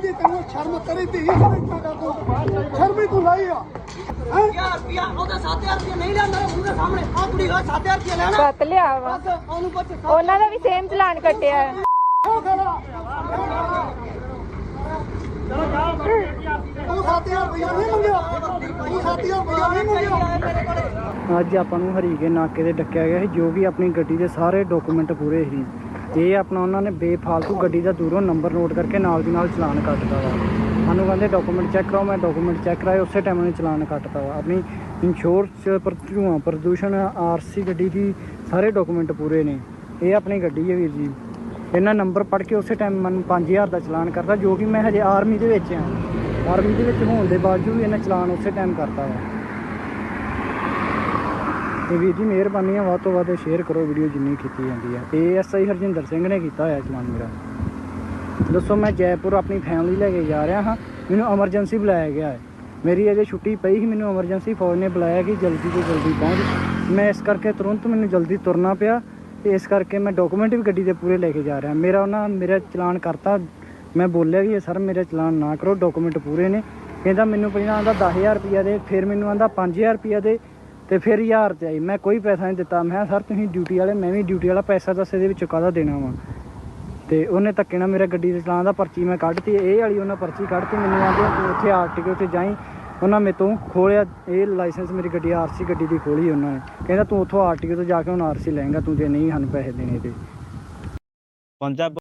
ਚਾਹੀਦੀ ਤੈਨੂੰ ਸ਼ਰਮ ਕਰੀ ਧੀ ਸਾਰੇ ਕਿਆ ਕਰ ਤੂੰ ਸ਼ਰਮ ਹੀ ਤੂੰ ਲਾਈ ਆ। ਹੈ? ਯਾਰ ਰੁਪਿਆ ਉਹਦਾ 7000 ਰੁਪਿਆ ਨਹੀਂ ਲਿਆ ਮੇਰੇ ਮੂੰਹ ਦੇ ਸਾਹਮਣੇ ਆ ਕੁੜੀ ਦਾ 7000 ਰੁਪਿਆ ਲੈਣਾ। ਕੱਟ ਲਿਆ ਵਾ। ਬਸ ਉਹਨੂੰ ਪੁੱਛ ਉਹਨਾਂ ਦਾ ਵੀ ਸੇਮ ਚਲਾਨ ਕੱਟਿਆ ਹੈ। ਉਹ ਖੜਾ। ਤੂੰ 7000 ਰੁਪਇਆ ਨਹੀਂ ਮੰਗਿਆ। ਤੂੰ 7000 ਰੁਪਇਆ ਨਹੀਂ ਮੰਗਿਆ। ਅੱਜ ਆਪਾਂ ਨੂੰ ਹਰੀਕੇ ਨਾਕੇ ਤੇ ਡੱਕਿਆ ਗਿਆ ਸੀ ਜੋ ਕਿ ਆਪਣੀ ਗੱਡੀ ਦੇ ਸਾਰੇ ਡਾਕੂਮੈਂਟ ਪੂਰੇ ਸੀ। ਇਹ ਆਪਣਾ ਉਹਨਾਂ ਨੇ ਬੇਫਾਲਤੂ ਗੱਡੀ ਦਾ ਦੂਰੋਂ ਨੰਬਰ ਨੋਟ ਕਰਕੇ ਨਾਲ ਦੀ ਨਾਲ ਚਲਾਨ ਕੱਟਦਾ ਵਾ। ਸਾਨੂੰ ਕਹਿੰਦੇ ਡਾਕੂਮੈਂਟ ਚੈੱਕ ਕਰਾਓ, ਮੈਂ ਡਾਕੂਮੈਂਟ ਚੈੱਕ ਕਰਾਏ, ਉਸੇ ਟਾਈਮ ਉਹਨੇ ਚਲਾਨ ਕੱਟਤਾ ਵਾ। ਆਪਣੀ ਇੰਸ਼ੋਰੈਂਸ ਪਰ ਧੂਆਂ ਪ੍ਰਦੂਸ਼ਣ ਆਰਸੀ ਗੱਡੀ ਦੀ ਸਾਰੇ ਡਾਕੂਮੈਂਟ ਪੂਰੇ ਨੇ। ਇਹ ਆਪਣੀ ਗੱਡੀ ਹੈ ਵੀਰ ਜੀ। ਇਹਨਾਂ ਨੰਬਰ ਪੜ੍ਹ ਕੇ ਉਸੇ ਟਾਈਮ ਮੈਨੂੰ 5000 ਦਾ ਚਲਾਨ ਕਰਤਾ, ਜੋ ਕਿ ਮੈਂ ਹਜੇ ਆਰਮੀ ਦੇ ਵਿੱਚ ਆ। ਆਰਮੀ ਦੇ ਵਿੱਚ ਹੋਣ ਦੇ ਬਾਵਜੂਦ ਵੀ ਇਹਨਾਂ ਚਲਾਨ ਉਸੇ ਟਾਈਮ ਕਰਤਾ ਵਾ। ਤੇ ਵੀਰ ਜੀ ਮਿਹਰਬਾਨੀ ਆ ਵੱਧ ਤੋਂ ਵੱਧ ਸ਼ੇਅਰ ਕਰੋ ਵੀਡੀਓ ਜਿੰਨੀ ਕੀਤੀ ਜਾਂਦੀ ਹੈ ਏਐਸਆਈ ਹਰਜਿੰਦਰ ਸਿੰਘ ਨੇ ਕੀਤਾ ਹੋਇਆ ਚਲਾਨ ਮੇਰਾ। ਦੱਸੋ, ਮੈਂ ਜੈਪੁਰ ਆਪਣੀ ਫੈਮਿਲੀ ਲੈ ਕੇ ਜਾ ਰਿਹਾ ਹਾਂ। ਮੈਨੂੰ ਐਮਰਜੈਂਸੀ ਬੁਲਾਇਆ ਗਿਆ ਹੈ। ਮੇਰੀ ਅਜੇ ਛੁੱਟੀ ਪਈ ਸੀ, ਮੈਨੂੰ ਐਮਰਜੈਂਸੀ ਫੌਜ ਨੇ ਬੁਲਾਇਆ ਕਿ ਜਲਦੀ ਤੋਂ ਜਲਦੀ ਪਹੁੰਚ। ਮੈਂ ਇਸ ਕਰਕੇ ਤੁਰੰਤ ਮੈਨੂੰ ਜਲਦੀ ਤੁਰਨਾ ਪਿਆ ਤੇ ਇਸ ਕਰਕੇ ਮੈਂ ਡਾਕੂਮੈਂਟ ਵੀ ਗੱਡੀ ਦੇ ਪੂਰੇ ਲੈ ਕੇ ਜਾ ਰਿਹਾ। ਮੇਰਾ ਉਹਨਾਂ, ਮੇਰਾ ਚਲਾਨ ਕਰਤਾ। ਮੈਂ ਬੋਲਿਆ ਵੀ, ਸਰ, ਮੇਰਾ ਚਲਾਨ ਨਾ ਕਰੋ ਡਾਕੂਮੈਂਟ ਪੂਰੇ ਨੇ। ਕਹਿੰਦਾ, ਮੈਨੂੰ ਪਹਿਲਾਂ ਆਂਦਾ 10000 ਰੁਪਇਆ ਦੇ, ਫਿਰ ਮੈਨੂੰ ਆਂਦਾ 5000 ਰੁਪਇਆ ਦੇ। ਤੇ ਫਿਰ 1000 ਤੇ ਆਈ। ਮੈਂ ਕੋਈ ਪੈਸਾ ਨਹੀਂ ਦਿੱਤਾ। ਮੈਂ ਕਿਹਾ, ਸਰ, ਤੁਸੀਂ ਡਿਊਟੀ ਵਾਲੇ, ਮੈਂ ਵੀ ਡਿਊਟੀ ਵਾਲਾ ਪੈਸਾ ਦੱਸ ਇਹਦੇ ਵਿੱਚੋਂ ਕਾਹਦਾ ਦੇਣਾ ਵਾ? ਤੇ ਉਹਨੇ ਧੱਕੇ ਨਾਲ ਮੇਰਾ ਗੱਡੀ ਦੇ ਚਲਾਨ ਦਾ ਪਰਚੀ ਮੈਂ ਕੱਢਤੀ। ਇਹ ਵਾਲੀ ਉਹਨਾਂ ਪਰਚੀ ਕੱਢਤੀ ਮੈਨੂੰ ਆਂਦੇ ਤੂੰ ਉੱਥੇ ਆਰਟੀਓ ਤੇ ਜਾਈ। ਉਹਨਾਂ ਮੇਰੇ ਤੋਂ ਖੋਲਿਆ। ਇਹ ਲਾਇਸੈਂਸ ਮੇਰੀ ਗੱਡੀ ਆਰਸੀ ਗੱਡੀ ਦੀ ਖੋਲੀ ਉਹਨਾਂ ਨੇ। ਕਹਿੰਦਾ, ਤੂੰ ਉੱਥੋਂ ਆਰਟੀਓ ਤੋਂ ਜਾ ਕੇ ਹੁਣ ਆਰਸੀ ਲਏਗਾ। ਤੂੰ ਜੇ ਨਹੀਂ ਸਾਨੂੰ ਪੈਸੇ ਦੇਣੇ ਤੇ। ਪਹੁੰਚਾ